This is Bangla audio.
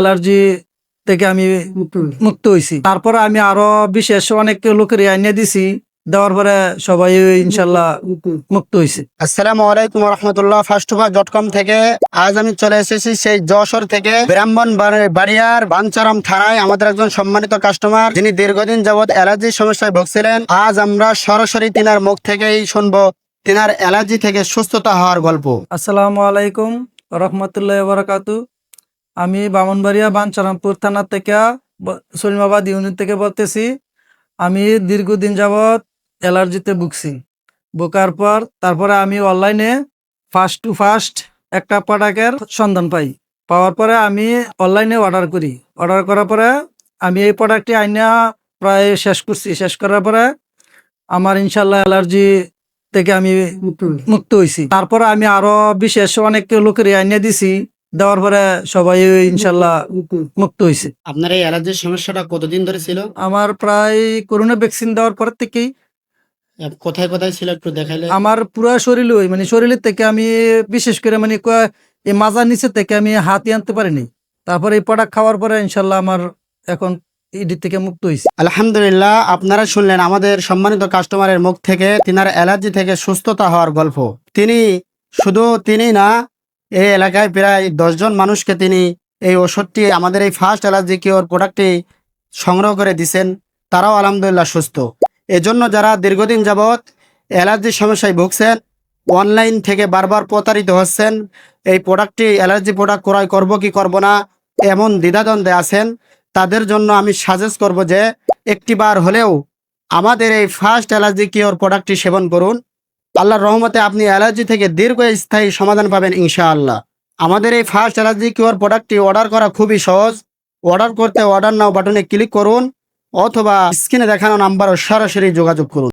অ্যালার্জি থেকে আমি মুক্ত হয়েছি। তারপরে আমি আরও বিশেষ অনেক লোকের আইনে দিছি দেওয়ার পরে সবাই ইনশাল্লাহ মুক্ত হয়েছে। আসসালামু আলাইকুম রহমতুল্লাহ ফাস্টুভা ডট কম থেকে আজ আমি চলে এসেছি সেই যশোর থেকে ব্রাহ্মণ বাড়িয়ার বাঞ্চারাম থানায় আমাদের একজন সম্মানিত কাস্টমার যিনি দীর্ঘদিন যাবৎ অ্যালার্জির সমস্যায় ভুগছিলেন। আজ আমরা সরাসরি তিনার মুখ থেকেই শুনব। তিনার অ্যালার্জি থেকে সুস্থতা হওয়ার গল্প। আসসালামু আলাইকুম রহমতুল্লাহ বারাকাতু আমি বামনবাড়িয়া বাঞ্চারামপুর থানা থেকে সলিমাবাদ ইউনিট থেকে বলতেছি, আমি দীর্ঘদিন যাবৎ অ্যালার্জিতে ভুগছি। বোকার পর তারপরে আমি অনলাইনে ফার্স্ট টু ফার্স্ট একটা প্রোডাক্টের সন্ধান পাই। পাওয়ার পরে আমি অনলাইনে অর্ডার করি। অর্ডার করার পরে আমি এই প্রোডাক্টটি আইনা প্রায় শেষ করছি। শেষ করার পরে আমার ইনশাল্লাহ অ্যালার্জি থেকে আমি মুক্ত হয়েছি তারপরে আমি আরও বিশেষ অনেক লোকের আইনে দিছি। দেওয়ার পরে সবাই ইনশাল্লাহ মুক্ত হয়েছে আপনার এই অ্যালার্জির সমস্যাটা কতদিন ধরে ছিল? আমার প্রায় করোনা ভ্যাকসিন দেওয়ার পর থেকেই। কোথায় কোথায় ছিল একটু দেখাইলে? আমার পুরো শরীর ওই মানে শরীরের থেকে আমি বিশেষ করে মানে এই মাজার নিচে থেকে আমি হাতি আনতে পারিনি। তারপরে এই প্রোডাক্ট খাওয়ার পরে ইনশাল্লাহ আমার এখন ইডি থেকে মুক্ত হয়েছে আলহামদুলিল্লাহ আপনারা শুনলেন আমাদের সম্মানিত কাস্টমারের মুখ থেকে তিনার অ্যালার্জি থেকে সুস্থতা হওয়ার গল্প। তিনি শুধু তিনি না এই এলাকায় প্রায় দশজন মানুষকে তিনি এই ওষুধটি, আমাদের এই ফার্স্ট অ্যালার্জি কিওর প্রোডাক্টটি সংগ্রহ করে দিছেন, তারাও আলহামদুলিল্লাহ সুস্থ। এজন্য যারা দীর্ঘদিন যাবৎ অ্যালার্জির সমস্যায় ভুগছেন, অনলাইন থেকে বারবার প্রতারিত হচ্ছেন, এই প্রোডাক্টটি, অ্যালার্জি প্রোডাক্ট ক্রয় করব কি করব না, এমন দ্বিধাদ্বন্দ্বে আছেন, তাদের জন্য আমি সাজেস্ট করব যে একটিবার হলেও আমাদের এই ফার্স্ট অ্যালার্জি কিওর প্রোডাক্টটি সেবন করুন। আল্লাহর রহমতে আপনি অ্যালার্জি থেকে দীর্ঘ স্থায়ী সমাধান পাবেন ইনশাআল্লাহ। আমাদের এই ফার্স্ট অ্যালার্জি কিওর প্রোডাক্টটি অর্ডার করা খুবই সহজ। অর্ডার করতে অর্ডার নাও বাটনে ক্লিক করুন অথবা স্ক্রিনে দেখানো নাম্বারও সরাসরি যোগাযোগ করুন।